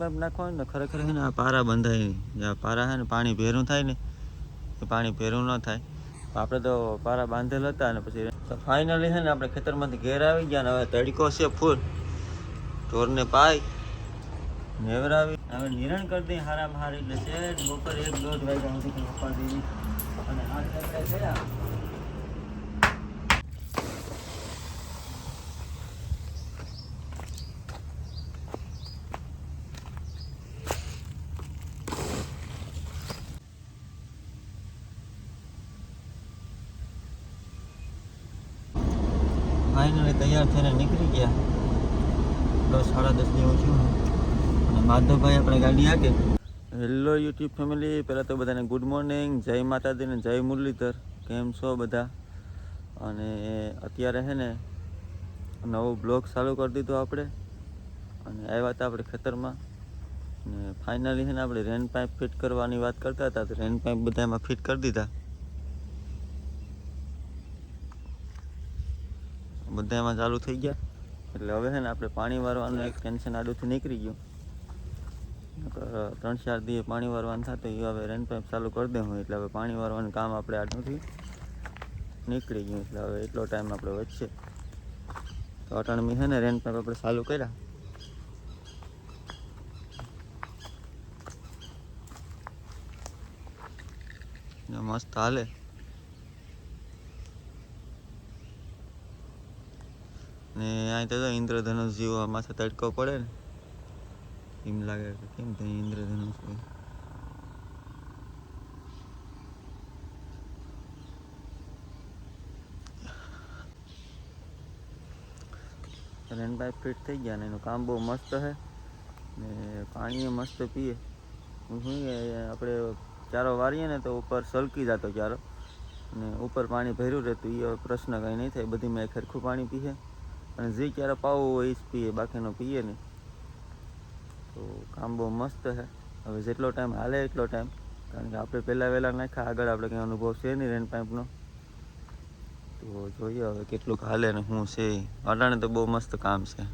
Pipe નાખવાનું ને ખરેખર છે ને આ પારા બંધાય નહીં આ પારા છે ને પાણી ભેરું થાય ને એ પાણી ભેરું ન થાય. આપણે તો પારા બાંધેલ હતા ને પછી ફાઇનલી છે ને આપણે ખેતરમાંથી ઘેર આવી ગયા ને હવે તડકો છે ફૂલ. ઢોરને પાય, નેવરાવી. હવે નિરણ કરી દઈ હારામાં હારી. એટલે છે બપોર એક દોઢ વાગ્યા સુધી અને આ. વાગ્યા ફાઇનલી તૈયાર થઈને નીકળી ગયા. દસ, સાડા દસ જેવું થયું. અને માધવભાઈ આપણે ગાડી હાકે હેલો યુટ્યુબ ફેમિલી પહેલાં તો બધાને ગુડ મોર્નિંગ જય માતાજી ને જય મુરલીધર. કેમ છો બધા? અને અત્યારે હે ને નવો બ્લોગ ચાલુ કરી દીધો આપણે. અને આવ્યા હતા આપણે ખેતરમાં. ને ફાઇનલી છે ને આપણે રેન પાઇપ ફિટ કરવાની વાત કરતા હતા. તો રેન પાઇપ બધા એમાં ફિટ કરી દીધા. બધા એમાં ચાલુ થઈ ગયા. એટલે હવે છે ને આપણે પાણી વારવાનું એક ટેન્શન આડુંથી નીકળી ગયું. ત્રણ ચાર દિવસ પાણી વારવાનું થતું એ હવે રેન પાઇપ ચાલુ કરી દઉં એટલે હવે પાણી વારવાનું કામ આપણે આડુંથી નીકળી ગયું. એટલે હવે એટલો ટાઈમ આપણે વધશે. તો અટાણમી છે ને રેન પાઇપ આપણે ચાલુ કર્યા. મસ્ત હાલે. ને અહીં તો ઇન્દ્રધનુષ જેવો માથે તડકો પડે ને, એમ લાગે કે કેમ થાય ઇન્દ્રધનુષ હોય. રેન પાઇપ ફિટ થઈ ગયા ને, એનું કામ બહુ મસ્ત છે ને પાણી મસ્ત પીએ. હું શું આપણે ચારો વારીએ ને તો ઉપર સલકી જતો ચારો. ને ઉપર પાણી ભર્યું રહેતું એ પ્રશ્ન કંઈ નહીં થાય બધીમાં એક ખરખું પાણી પીએ. અને જે ક્યારે પાવું હોય એ જ પીએ, બાકીનો પીએ નહીં. તો કામ બહુ મસ્ત છે. હવે જેટલો ટાઈમ હાલે એટલો ટાઈમ કારણ કે આપણે પહેલાં વહેલા નાખ્યા, આગળ આપણે કંઈ અનુભવ છે નહીં રેન પાઇપનો તો જોઈએ હવે કેટલુંક હાલે ને શું છે. અટાણે તો બહુ મસ્ત કામ છે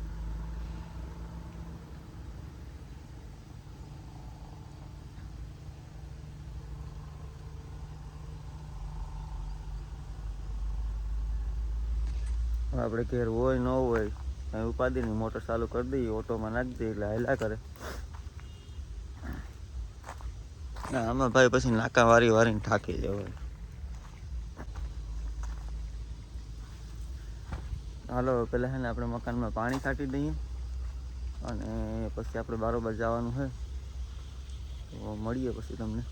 હવે આપણે ઘેર હોય, ન હોય ઉપાધિ નહીં મોટર ચાલુ કરી દઈએ, ઓટોમાં નાખી દઈએ એટલે હાલ્યા કરે. આમાં ભાઈ પછી નાકા વારી વારીને થાકી જવાય. હાલો પહેલાં છે ને આપણે મકાનમાં પાણી છાંટી દઈએ અને પછી આપણે બારોબાર જવાનું છે તો મળીએ પછી તમને.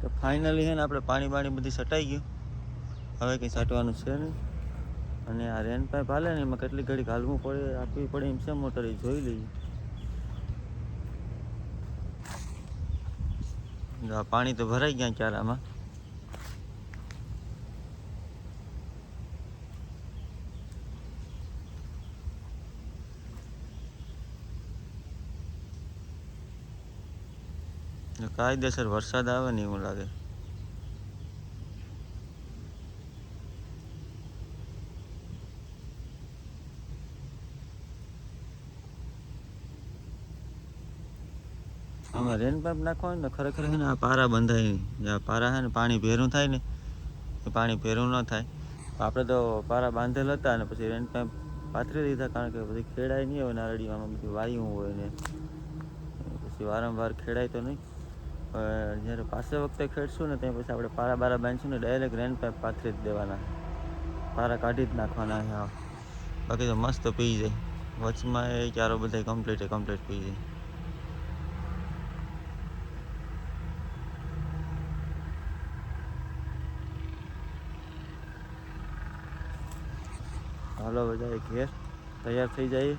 તો ફાઇનલી છે ને આપણે પાણી પાણી બધી સટાઈ ગયું. હવે કંઈ છાંટવાનું છે નહીં. અને આ રેન પાઇપ હાલે ને એમાં કેટલી ઘડી હાલવું પડે, આપવી પડે એમ છે મોટર, એ જોઈ લઈએ. પાણી તો ભરાઈ ગયા ચારામાં કાયદેસર વરસાદ આવે ને એવું લાગે. આમાં રેન પાઇપ નાખવાનું ને ખરેખર છે ને આ પારા બંધાય નહીં આ પારા છે ને પાણી ભેરું થાય ને, એ પાણી ભેરું ન થાય. આપણે તો પારા બાંધેલ હતા ને પછી રેન પાઇપ પાથરી દીધા કારણ કે પછી ખેડાય નહીં હોય નારળીમાં બધી વાયુ હોય ને. પછી વારંવાર ખેડાય તો નહીં. પણ જ્યારે પાસે વખતે ખેડશું ને ત્યાં પછી આપણે પારા બારા બાંધશું ને ડાયરેક્ટ રેન પાઇપ પાથરી જ દેવાના. પારા કાઢી જ નાખવાના હા બાકી તો મસ્ત પી જાય. વચમાં એ ચારો બધા કમ્પ્લીટ કમ્પ્લીટ પી જાય. હાલો બધા ઘેર તૈયાર થઈ જઈએ.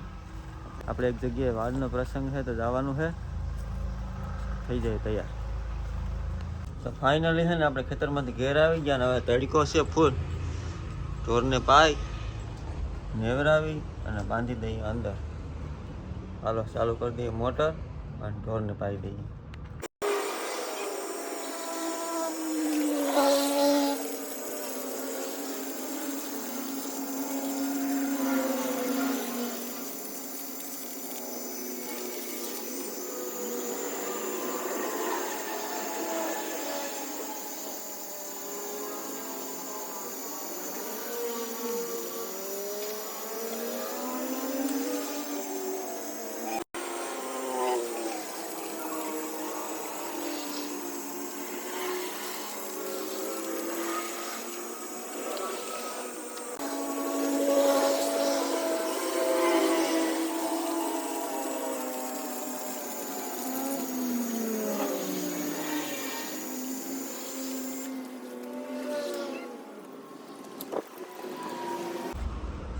આપણે એક જગ્યાએ વાડનો પ્રસંગ છે તો જવાનું છે. થઈ જાય તૈયાર. તો ફાઇનલી છે ને આપણે ખેતરમાંથી ઘેર આવી ગયા ને હવે તડકો છે ફૂલ ઢોરને પાઈ, નેવરાવી અને બાંધી દઈએ અંદર. હાલો, ચાલુ કરી દઈએ મોટર અને ઢોરને પાઈ દઈએ.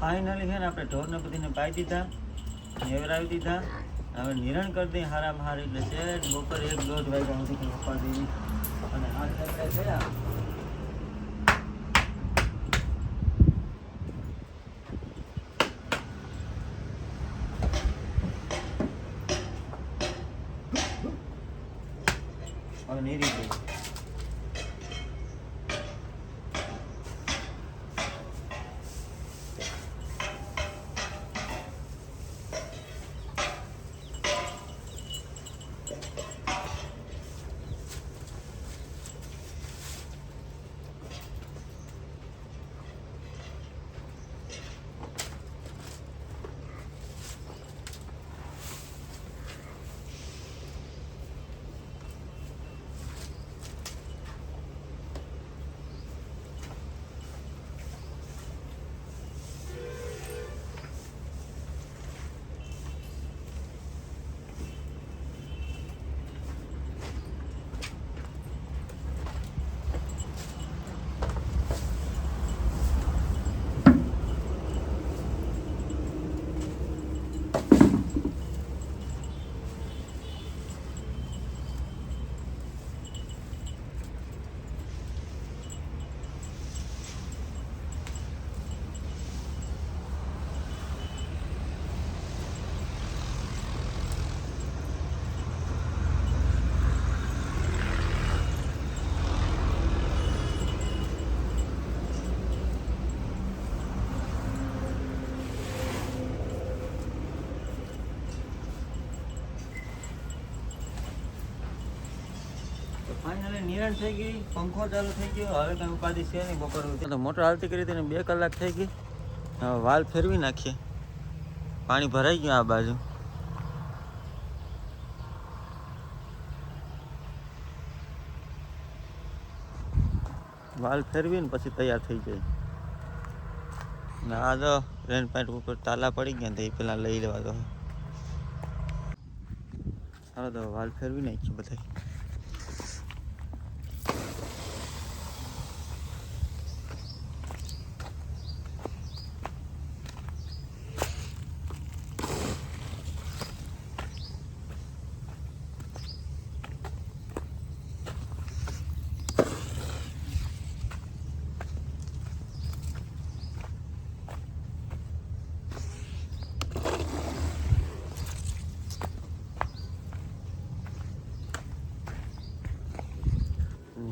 ફાઇનલી છે ને, આપણે ઢોરને બધીને પાઈ દીધા, નેવરાવી દીધા. હવે નિરણ કરી દઈએ હારામાં હારી, એટલે છે બપોર એક દોઢ વાગ્યા સુધી પપ્પા અને હાથ થયા હવે નીરી ગઈ તો ફાઇનલી નિરણ થઈ ગઈ, પંખો ચાલુ થઈ ગયો, હવે કઈ ઉપાધિ છે નહીં, બપોર. તો મોટર હાલતી કરી બે કલાક થઈ ગઈ. હવે વાલ ફેરવી નાખીએ. પાણી ભરાઈ ગયું આ બાજુ. વાલ ફેરવીને પછી તૈયાર થઈ જાય. ને આ તો રેન પેન્ટ ઉપર તાલા પડી ગયા એ પેલા લઈ લેવા તો હવે તો વાલ ફેરવી નાખીએ બધા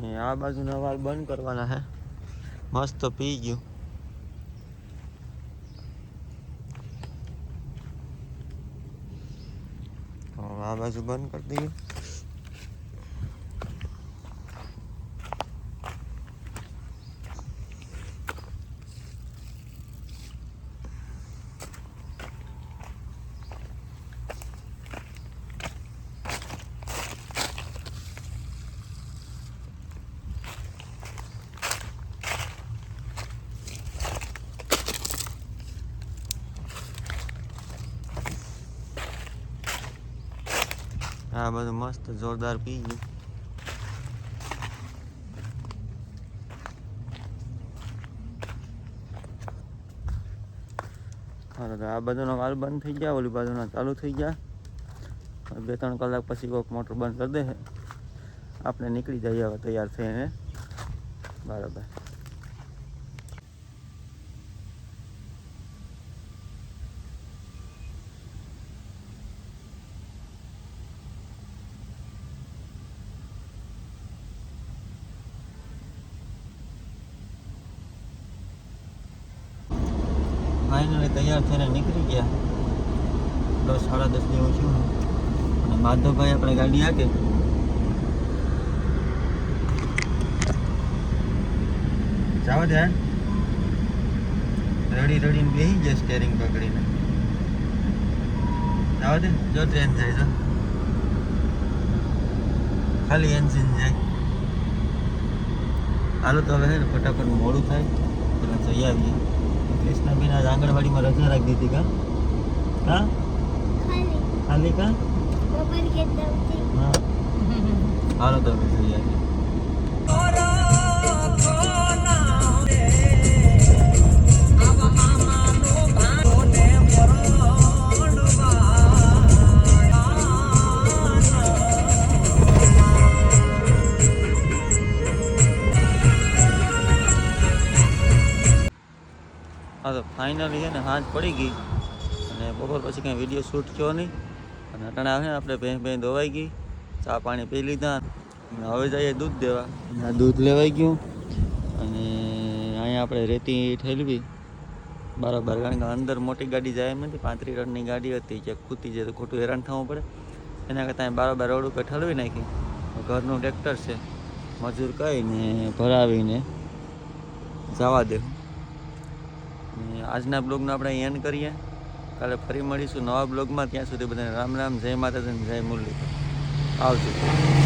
ને આ બાજુના વાલ બંધ કરવાના છે મસ્ત પી ગયું. હવે આ બાજુ બંધ કરી દઈએ. આ બધું મસ્ત જોરદાર પી ગયું હાલો તો આ બાજુનો વાલ બંધ થઈ ગયા, ઓલી બાજુના ચાલુ થઈ ગયા હવે બે ત્રણ કલાક પછી કોઈક મોટર બંધ કરી દે. આપણે નીકળી જઈએ, હવે તૈયાર થઈને. બરાબર ફાઇનલી તૈયાર થઈને નીકળી ગયા. દસ, સાડા દસ જેવું છું અને માધવભાઈ આપણે ગાડી આપે. જાવ દે. રડી રડીને બેસી ગયા સ્ટેરિંગ પકડીને. જાવ દે, જો ટ્રેન જાય તો. ખાલી એન્જિન જાય. હાલો તો હવે ફટાફટ મોડું થાય. પેલા જઈ આવીએ કૃષ્ણબેન આજ આંગણવાડીમાં રજા રાખી દીધી કા? હા? ખાલી. કા? હા. હાલો તો તો ફાઇનલી છે ને સાંજ પડી ગઈ. અને બપોર પછી કંઈ વીડિયો શૂટ થયો નહીં. અને અટાણે આવે આપણે ભેં ભેં ધોવાઈ ગઈ. ચા પાણી પી લીધા. અને હવે જઈએ દૂધ દેવા. દૂધ લેવાઈ ગયું. અને અહીંયા આપણે રેતી ઠેલવી. બરાબર, કારણ કે અંદર મોટી ગાડી જાય એમ નથી. પાંત્રીસ રનની ગાડી હતી કે ખૂતી જાય તો ખોટું હેરાન થવું પડે. એના કરતાં બરાબર રોડ ઉપર ઠલવી નાખી. ઘરનું ટ્રેક્ટર છે. મજૂર કહીને, ભરાવીને જવા દે. અને આજના બ્લોગનો આપણે એન્ડ કરીએ. કાલે ફરી મળીશું નવા બ્લોગમાં. ત્યાં સુધી બધાને રામ રામ, જય માતાજી જય મુરલી. આવજો.